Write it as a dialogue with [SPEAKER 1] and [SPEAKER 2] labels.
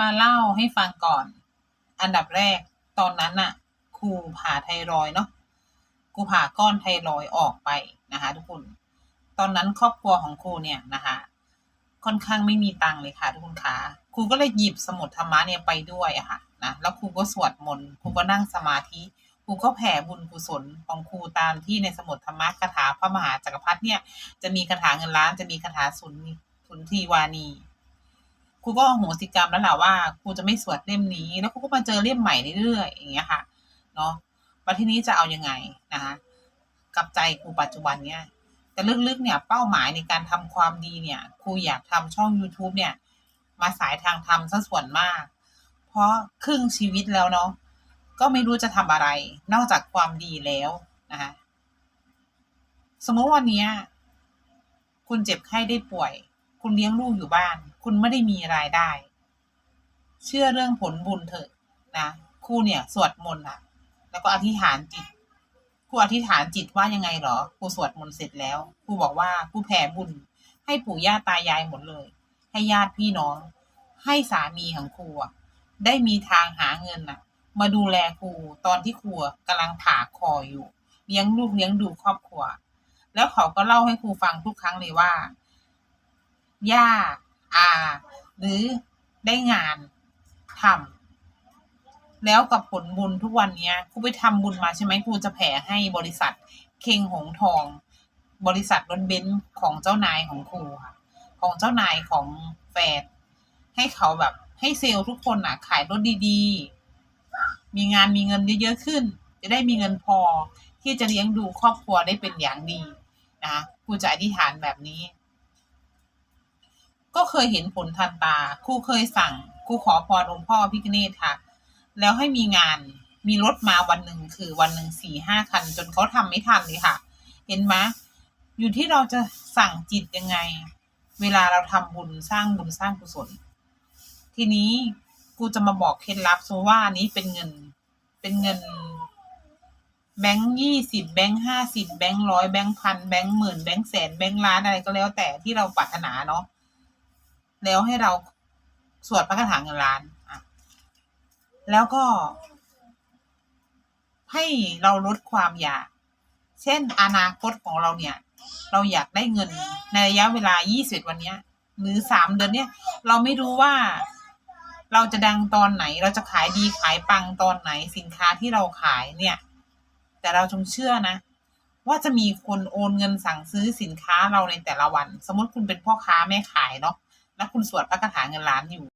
[SPEAKER 1] มาเล่าให้ฟังก่อน อันดับแรกตอนนั้นน่ะครูผ่าไทรอย์เนาะครูผ่าก้อนไทรอย์ออกไปนะคะทุกคน ตอนนั้นครอบครัวของครูเนี่ยนะคะค่อนข้างไม่มีตังเลยค่ะทุกคนคะครูก็เลยหยิบสมุดธรรมะเนี่ยไปด้วยอะค่ะนะแล้วครูก็สวดมนต์ครูก็นั่งสมาธิครูก็แผ่บุญกุศลของครูตามที่ในสมุดธรรมะคาถาพระมหาจักรพรรดิเนี่ยจะมีคาถาเงินล้านจะมีคาถาสุนสุนทีวานี รูก็โหสิกรรมแล้วแหละว่าครูจะไม่สวดเล่มนี้ แล้วครูก็มาเจอเล่มใหม่เรื่อยๆอย่างเงี้ยค่ะเนาะวันที่นี้จะเอายังไงนะคะกับใจครูปัจจุบันเนี่ยแต่ลึกๆเนี่ยเป้าหมายในการทำความดีเนี่ยครูอยากทำช่อง YouTube เนี่ย มาสายทางธรรมซะส่วนมาก เพราะครึ่งชีวิตแล้วเนาะก็ไม่รู้จะทำอะไร นอกจากความดีแล้วนะคะสมมติวันเนี้ยคุณเจ็บไข้ได้ป่วย คุณเลี้ยงลูกอยู่บ้าน คุณไม่ได้มีรายได้ เชื่อเรื่องผลบุญเถอะนะครูเนี่ยสวดมนต์อะแล้วก็อธิษฐานจิตครูอธิษฐานจิตว่ายังไงเหรอครูสวดมนต์เสร็จแล้วครูบอกว่าครูแผ่บุญ ให้ปู่ย่าตายายหมดเลย ให้ญาติพี่น้อง ให้สามีของครูได้มีทางหาเงินน่ะ มาดูแลครูตอนที่ครูอะกำลังผ่าคออยู่ เลี้ยงลูกเลี้ยงดูครอบครัว แล้วเขาก็เล่าให้ครูฟังทุกครั้งเลยว่า ย่าอา หรือได้งานทำแล้วกับผลบุญทุกวันเนี้ยครูไปทำบุญมาใช่ไหมครูจะแผ่ให้บริษัท เคงหงทอง บริษัทรถเบนซ์ของเจ้านายของครูค่ะ ของเจ้านายของแฟนให้เขาแบบให้เซลล์ทุกคนอะ ขายรถดีๆ มีงานมีเงินเยอะๆขึ้น จะได้มีเงินพอที่จะเลี้ยงดูครอบครัวได้เป็นอย่างดีนะครูจะอธิษฐานแบบนี้ ก็เคยเห็นผลทันตาครูเคยสั่งครูขอพรองค์พ่อพิฆเนศค่ะ แล้วให้มีงานมีรถมาวันหนึ่งคือวันหนึ่งสี่ห้าคัน จนเขาทำไม่ทันเลยค่ะ เห็นไหมอยู่ที่เราจะสั่งจิตยังไง เวลาเราทำบุญสร้างบุญสร้างกุศล ทีนี้กูจะมาบอกเคล็ดลับสมว่านี้เป็นเงินเป็นเงิน แบงค์ยี่สิบแบงค์ห้าสิบแบงค์ร้อยแบงค์พันแบงค์หมื่นแบงค์แสนแบงค์ล้านอะไรก็แล้วแต่ที่เราปรารถนาเนาะ แล้วให้เราสวดพระคาถาเงินล้านอะแล้วก็ ให้เราลดความอยาก เช่นอนาคตของเราเนี่ย เราอยากได้เงินในระยะเวลา 20 วันเนี้ย หรือ 3 เดือนเนี้ย เราไม่รู้ว่าเราจะดังตอนไหน เราจะขายดีขายปังตอนไหนสินค้าที่เราขายเนี่ย แต่เราจงเชื่อนะ ว่าจะมีคนโอนเงินสั่งซื้อสินค้าเราในแต่ละวัน สมมติคุณเป็นพ่อค้าแม่ขายเนาะ แล้วคุณสวดพระคาถาเงินล้านอยู่